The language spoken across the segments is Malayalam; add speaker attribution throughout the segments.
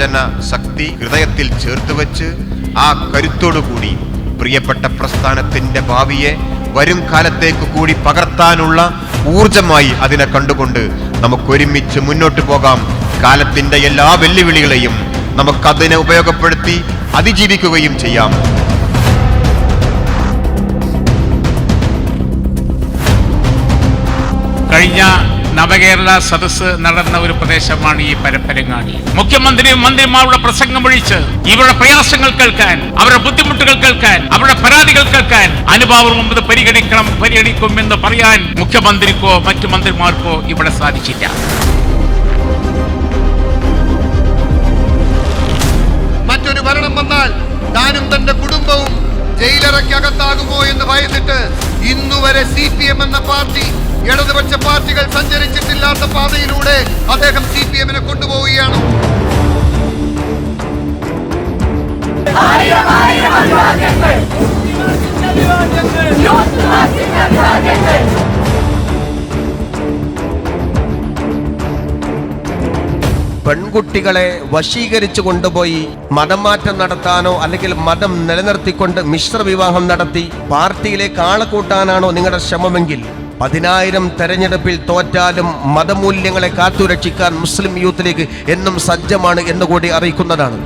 Speaker 1: യുവജന ശക്തി ഹൃദയത്തിൽ ചേർത്ത് വെച്ച് ആ കരുത്തോടുകൂടി പ്രിയപ്പെട്ട പ്രസ്ഥാനത്തിന്റെ ഭാവിയെ വരും കാലത്തേക്ക് കൂടി പകർത്താനുള്ള ഊർജമായി അതിനെ കണ്ടുകൊണ്ട് നമുക്കൊരുമിച്ച് മുന്നോട്ട് പോകാം. കാലത്തിന്റെ എല്ലാ വെല്ലുവിളികളെയും നമുക്കതിനെ ഉപയോഗപ്പെടുത്തി അതിജീവിക്കുകയും ചെയ്യാം.
Speaker 2: കഴിഞ്ഞ നവകേരള സദസ് നടന്ന ഒരു പ്രദേശമാണ് ഈ പരപ്പരങ്ങാടി. മുഖ്യമന്ത്രിയും മന്ത്രിമാരുടെ പ്രസംഗം ഒഴിച്ച് ഇവരുടെ പ്രയാസങ്ങൾ കേൾക്കാൻ അവരുടെ ബുദ്ധിമുട്ടുകൾ കേൾക്കാൻ അവരുടെ പരാതികൾ കേൾക്കാൻ അനുഭാവം മുമ്പ് പരിഗണിക്കണം പരിഗണിക്കും എന്ന് പറയാൻ മുഖ്യമന്ത്രിക്കോ മറ്റു മന്ത്രിമാർക്കോ ഇവിടെ സാധിച്ചില്ല.
Speaker 3: മറ്റൊരു ഭരണം വന്നാൽ താനും തന്റെ കുടുംബവും ജയിലറയ്ക്കകത്താകുമോ എന്ന് ഭയന്നിട്ട് ഇന്നുവരെ സി പി എം എന്ന പാർട്ടി ഇടതുപക്ഷ പാർട്ടികൾ സഞ്ചരിച്ചിട്ടില്ലാത്ത പാതയിലൂടെ അദ്ദേഹം സി പി എമ്മിനെ കൊണ്ടുപോവുകയാണ്.
Speaker 4: പെൺകുട്ടികളെ വശീകരിച്ചു കൊണ്ടുപോയി മതം മാറ്റം നടത്താനോ അല്ലെങ്കിൽ മതം നിലനിർത്തിക്കൊണ്ട് മിശ്ര വിവാഹം നടത്തി പാർട്ടിയിലേക്ക് ആളെ കൂട്ടാനാണോ നിങ്ങളുടെ ശ്രമമെങ്കിൽ പതിനായിരം തെരഞ്ഞെടുപ്പിൽ തോറ്റാലും മതമൂല്യങ്ങളെ കാത്തുരക്ഷിക്കാൻ മുസ്ലിം യൂത്ത് ലീഗ് എന്നും സജ്ജമാണ് എന്നുകൂടി അറിയിക്കുന്നതാണ്.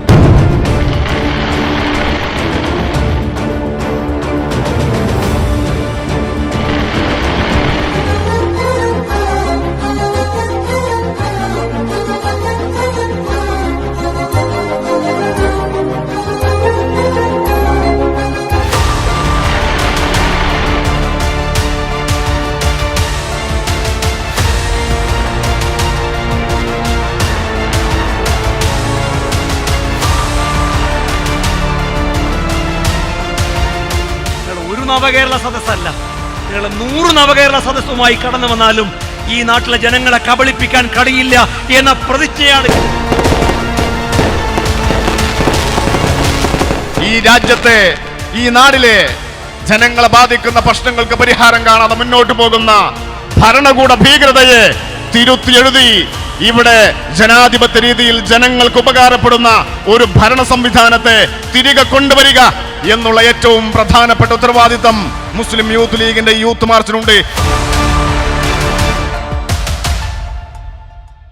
Speaker 5: നവകേരള സദസ്സല്ല. നിങ്ങൾ നൂറ് നവകേരള സദസ്സുമായി കടന്നു വന്നാലും ഈ നാട്ടിലെ ജനങ്ങളെ കബളിപ്പിക്കാൻ കഴിയില്ല എന്ന പ്രതിജ്ഞയാണ്.
Speaker 6: ഈ രാജ്യത്തെ ഈ നാടിലെ ജനങ്ങളെ ബാധിക്കുന്ന പ്രശ്നങ്ങൾക്ക് പരിഹാരം കാണാതെ മുന്നോട്ട് പോകുന്ന ഭരണകൂട ഭീകരതയെ തിരുത്തി എഴുതി ഇവിടെ ജനാധിപത്യ രീതിയിൽ ജനങ്ങൾക്ക് ഉപകാരപ്പെടുന്ന ഒരു ഭരണ സംവിധാനത്തെ തിരികെ കൊണ്ടുവരിക എന്നുള്ള ഏറ്റവും പ്രധാനപ്പെട്ട ഉത്തരവാദിത്തം മുസ്ലിം യൂത്ത് ലീഗിന്റെ യൂത്ത് മാർച്ചിനുണ്ട്.